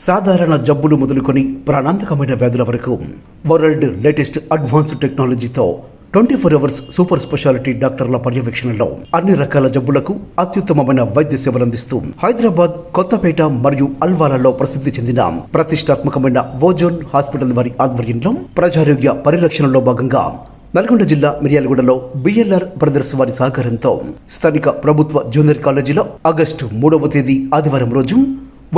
సాధారణ జబ్బులు మొదలుకొని ప్రాణాంతకమైన వ్యాధుల వరకు వరల్డ్ లేటెస్ట్ అడ్వాన్స్డ్ టెక్నాలజీతో twenty four hours super speciality డాక్టర్ల పర్యవేక్షణలో అన్ని రకాల జబ్బులకు అత్యుత్తమమైన వైద్య సేవలు అందిస్తూ హైదరాబాద్ కొత్తపేట మరియు అల్వాలలో ప్రసిద్ధి చెందిన ప్రతిష్టాత్మకమైన ఓజోన్ హాస్పిటల్ వారి ఆధ్వర్యంలో ప్రజారోగ్య పరిరక్షణలో భాగంగా నల్గొండ జిల్లా మిర్యాలగూడలో బిఎల్ఆర్ బ్రదర్స్ వారి సహకారంతో స్థానిక ప్రభుత్వ జూనియర్ కాలేజీలో ఆగస్టు మూడవ తేదీ ఆదివారం రోజు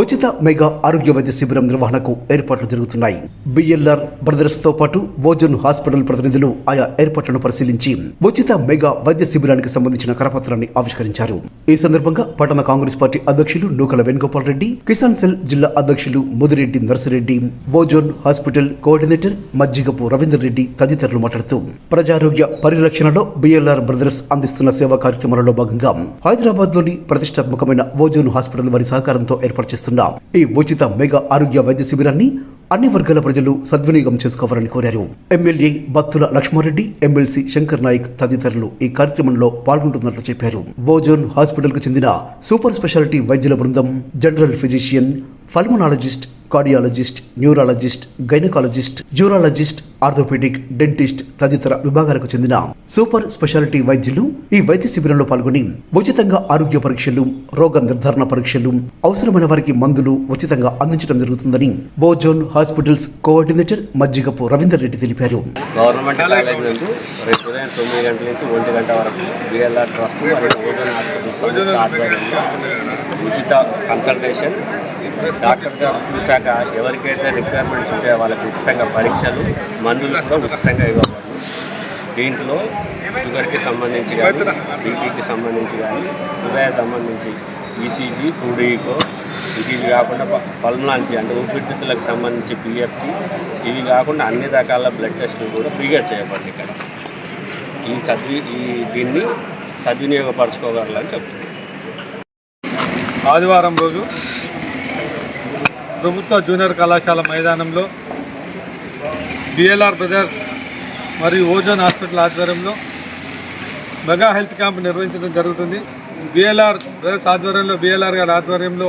ఉచిత మెగా ఆరోగ్య వైద్య శిబిరం నిర్వహణకు ఏర్పాట్లు జరుగుతున్నాయి. బిఎల్ఆర్ బ్రదర్స్తో పాటు ఓజోన్ హాస్పిటల్ ప్రతినిధులు ఆయా ఏర్పాట్లను పరిశీలించి ఉచిత మెగా వైద్య శిబిరానికి సంబంధించిన కరపత్రాన్ని ఆవిష్కరించారు. ఈ సందర్భంగా పట్టణ కాంగ్రెస్ పార్టీ అధ్యక్షులు నూకల వేణుగోపాల్ రెడ్డి కిసాన్ సెల్ జిల్లా అధ్యక్షులు Mudireddy Narsireddy ozone hospital coordinator Majjigapu Ravinder Reddy తదితరులు మాట్లాడుతూ ప్రజారోగ్య పరిరక్షణలో బిఎల్ఆర్ బ్రదర్స్ అందిస్తున్న సేవా కార్యక్రమాలలో భాగంగా హైదరాబాద్లోని ప్రతిష్టాత్మకమైన ఓజోన్ హాస్పిటల్ వారి సహకారంతో ఏర్పాటు చేస్తున్న. ఈ ఉచిత మెగా ఆరోగ్య వైద్య శిబిరాన్ని అన్ని వర్గాల ప్రజలు సద్వినియోగం చేసుకోవాలని కోరారు. ఎమ్మెల్యే బత్తుల లక్ష్మారెడ్డి ఎమ్మెల్సీ శంకర్ నాయక్ తదితరులు ఈ కార్యక్రమంలో పాల్గొంటున్నట్లు చెప్పారు. ఓజోన్ హాస్పిటల్కు చెందిన సూపర్ స్పెషాలిటీ వైద్యుల బృందం general physician pulmonologist cardiologist neurologist gynaecologist urologist orthopaedic dentist తదితర విభాగాలకు చెందిన సూపర్ స్పెషాలిటీ వైద్యులు ఈ వైద్య శిబిరంలో పాల్గొని ఉచితంగా ఆరోగ్య పరీక్షలు రోగ నిర్ధారణ పరీక్షలు అవసరమైన వారికి మందులు ఉచితంగా అందించడం జరుగుతుందని ozone hospitals coordinator Majjigapu Ravinder Reddy తెలిపారు. గవర్నమెంట్ కాలేజ్ నందు రేపు ఉదయం తొమ్మిది గంటల నుంచి ఒంటి గంట వరకు బిఎల్ఆర్ ట్రస్ట్ మరియు ఉచిత కన్సల్టేషన్. డాక్టర్ గారు చూశాక ఎవరికైతే రిక్వైర్మెంట్స్ ఉంటాయో వాళ్ళకి ఉచితంగా పరీక్షలు మందులు కూడా ఉచితంగా ఇవ్వబడును దీంట్లో షుగర్కి సంబంధించి కానీ బీపీకి సంబంధించి కానీ హృదయ సంబంధించి ఈసీజీ టూడీకో ఇది కాకుండా పల్మలాంటి అంటే ఊపిరితిత్తులకు సంబంధించి పిఎఫ్టీ ఇవి కాకుండా అన్ని రకాల బ్లడ్ టెస్టులు కూడా ఫ్రీగా చేయబడి ఇక్కడ. ఈ సద్వి ఈ దీన్ని సద్వినియోగపరచుకోగలని చెప్తుంది ఆదివారం రోజు ప్రభుత్వ జూనియర్ కళాశాల మైదానంలో డిఎల్ఆర్ బ్రదర్స్ మరియు ఓజోన్ హాస్పిటల్ ఆధ్వర్యంలో మెగా హెల్త్ క్యాంప్ నిర్వహించడం జరుగుతుంది. బిఎల్ఆర్ బ్రదర్స్ ఆధ్వర్యంలో బిఎల్ఆర్ గారి ఆధ్వర్యంలో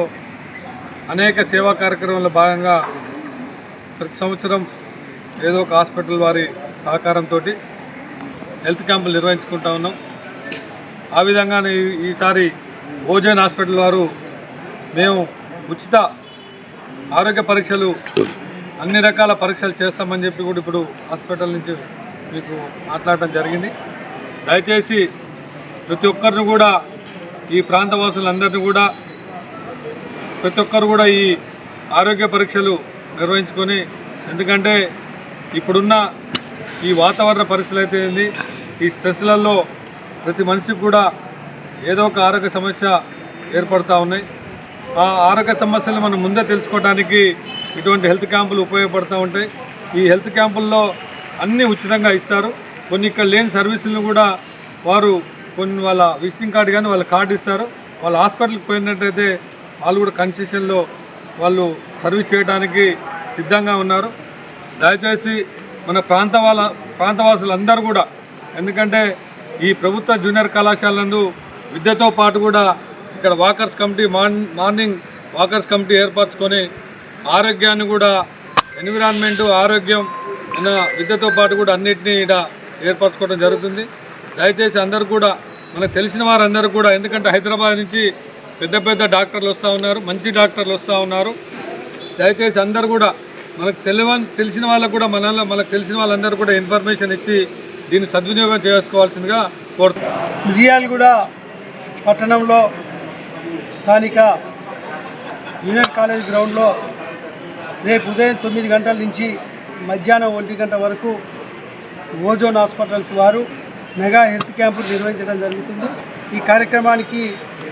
అనేక సేవా కార్యక్రమంలో భాగంగా ప్రతి సంవత్సరం ఏదో ఒక హాస్పిటల్ వారి సహకారంతో హెల్త్ క్యాంపులు నిర్వహించుకుంటా ఉన్నాం. ఆ విధంగానే ఈసారి ఓజోన్ హాస్పిటల్ వారు మేము ఉచిత ఆరోగ్య పరీక్షలు అన్ని రకాల పరీక్షలు చేస్తామని చెప్పి కూడా ఇప్పుడు హాస్పిటల్ నుంచి మీకు మాట్లాడటం జరిగింది. దయచేసి ప్రతి ఒక్కరిని కూడా ఈ ప్రాంతవాసులందరినీ కూడా ప్రతి ఒక్కరు కూడా ఈ ఆరోగ్య పరీక్షలు నిర్వహించుకొని ఎందుకంటే ఇప్పుడున్న ఈ వాతావరణ పరిస్థితులు అయితే ఏంది? ఈ స్ట్రెస్లలో ప్రతి మనిషికి కూడా ఏదో ఒక ఆరోగ్య సమస్య ఏర్పడుతూ ఉన్నాయి. ఆరోగ్య సమస్యలు మనం ముందే తెలుసుకోవడానికి ఇటువంటి హెల్త్ క్యాంపులు ఉపయోగపడుతూ ఉంటాయి. ఈ హెల్త్ క్యాంపుల్లో అన్నీ ఉచితంగా ఇస్తారు. కొన్ని ఇక్కడ లేని సర్వీసులను కూడా వారు కొన్ని వాళ్ళ విజిటింగ్ కార్డు కానీ వాళ్ళ కార్డు ఇస్తారు. వాళ్ళ హాస్పిటల్కి పోయినట్టయితే వాళ్ళు కూడా కన్సెషన్లో వాళ్ళు సర్వీస్ చేయడానికి సిద్ధంగా ఉన్నారు. దయచేసి మన ప్రాంత వాళ్ళ ప్రాంతవాసులందరూ కూడా ఎందుకంటే ఈ ప్రభుత్వ జూనియర్ కళాశాల నందు విద్యతో పాటు కూడా ఇక్కడ walkers committee morning walkers committee ఏర్పరచుకొని ఆరోగ్యాన్ని కూడా ఎన్విరాన్మెంట్ ఆరోగ్యం అన్న విద్యతో పాటు కూడా అన్నిటినీ ఇక్కడ ఏర్పరచుకోవడం జరుగుతుంది. దయచేసి అందరూ కూడా మనకు తెలిసిన వారందరూ కూడా ఎందుకంటే హైదరాబాద్ నుంచి పెద్ద పెద్ద డాక్టర్లు వస్తూ ఉన్నారు మంచి డాక్టర్లు వస్తూ ఉన్నారు. దయచేసి అందరూ కూడా మనకు తెలియని తెలిసిన వాళ్ళకు కూడా మనలో మనకు తెలిసిన వాళ్ళందరూ కూడా ఇన్ఫర్మేషన్ ఇచ్చి దీన్ని సద్వినియోగం చేసుకోవాల్సిందిగా కోరుతున్నాను మిర్యాలగూడ పట్టణంలో స్థానిక యూనియన్ కాలేజ్ గ్రౌండ్లో రేపు ఉదయం తొమ్మిది గంటల నుంచి మధ్యాహ్నం ఒంటి గంట వరకు ఓజోన్ హాస్పిటల్స్ వారు మెగా హెల్త్ క్యాంపులు నిర్వహించడం జరుగుతుంది. ఈ కార్యక్రమానికి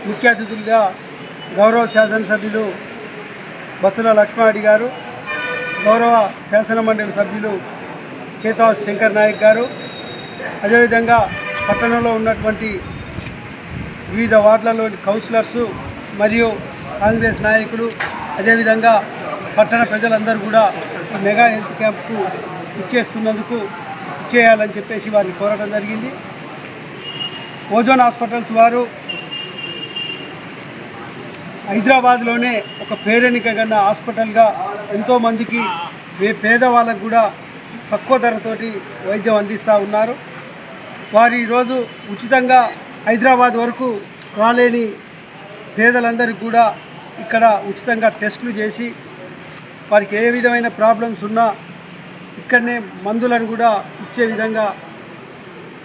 ముఖ్య అతిథులుగా గౌరవ శాసనసభ్యులు బత్తుల లక్ష్మారెడ్డి గారు గౌరవ శాసన మండలి సభ్యులు కేతావత్ శంకర్ నాయక్ గారు అదేవిధంగా పట్టణంలో ఉన్నటువంటి వివిధ వార్డులలోని కౌన్సిలర్స్ మరియు కాంగ్రెస్ నాయకులు అదేవిధంగా పట్టణ ప్రజలందరూ కూడా మెగా హెల్త్ క్యాంప్కు ఇచ్చేస్తున్నందుకు ఇచ్చేయాలని చెప్పేసి వారిని కోరడం జరిగింది. ఓజోన్ హాస్పిటల్స్ వారు హైదరాబాద్లోనే ఒక పేరెనిక కన్నా హాస్పిటల్గా ఎంతోమందికి ఏ పేదవాళ్ళకు కూడా తక్కువ ధరతోటి వైద్యం అందిస్తూ ఉన్నారు. వారు ఈరోజు ఉచితంగా హైదరాబాద్ వరకు రాలేని పేదలందరికీ కూడా ఇక్కడ ఉచితంగా టెస్టులు చేసి వారికి ఏ విధమైన ప్రాబ్లమ్స్ ఉన్నా ఇక్కడనే మందులను కూడా ఇచ్చే విధంగా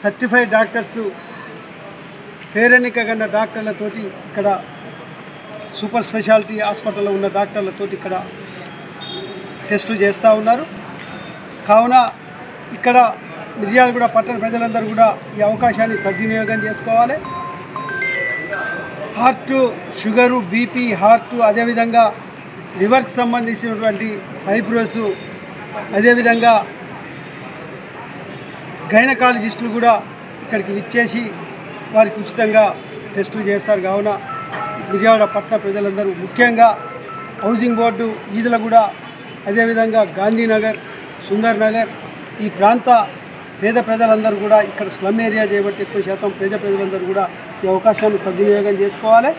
సర్టిఫైడ్ డాక్టర్స్ పేరెన్నిక కన్న డాక్టర్లతోటి ఇక్కడ సూపర్ స్పెషాలిటీ హాస్పిటల్లో ఉన్న డాక్టర్లతోటి ఇక్కడ టెస్టులు చేస్తూ ఉన్నారు. కావున ఇక్కడ మిర్యాలగూడ పట్టణ ప్రజలందరూ కూడా ఈ అవకాశాన్ని సద్వినియోగం చేసుకోవాలి. హార్ట్ షుగరు బీపీ హార్ట్ అదేవిధంగా లివర్కి సంబంధించినటువంటి ఫైబ్రోస్ అదేవిధంగా గైనకాలజిస్టులు కూడా ఇక్కడికి విచ్చేసి వారికి ఉచితంగా టెస్టులు చేస్తారు. కావున విజయవాడ పట్టణ ప్రజలందరూ ముఖ్యంగా హౌసింగ్ బోర్డు ఈదులగూడ అదేవిధంగా గాంధీనగర్ సుందర్ నగర్ ఈ ప్రాంత పేద ప్రజలందరూ కూడా ఇక్కడ స్లమ్ ఏరియా చేయబట్టి ఎక్కువ శాతం పేద ప్రజలందరూ కూడా ఈ అవకాశాన్ని సద్వినియోగం చేసుకోవాలి.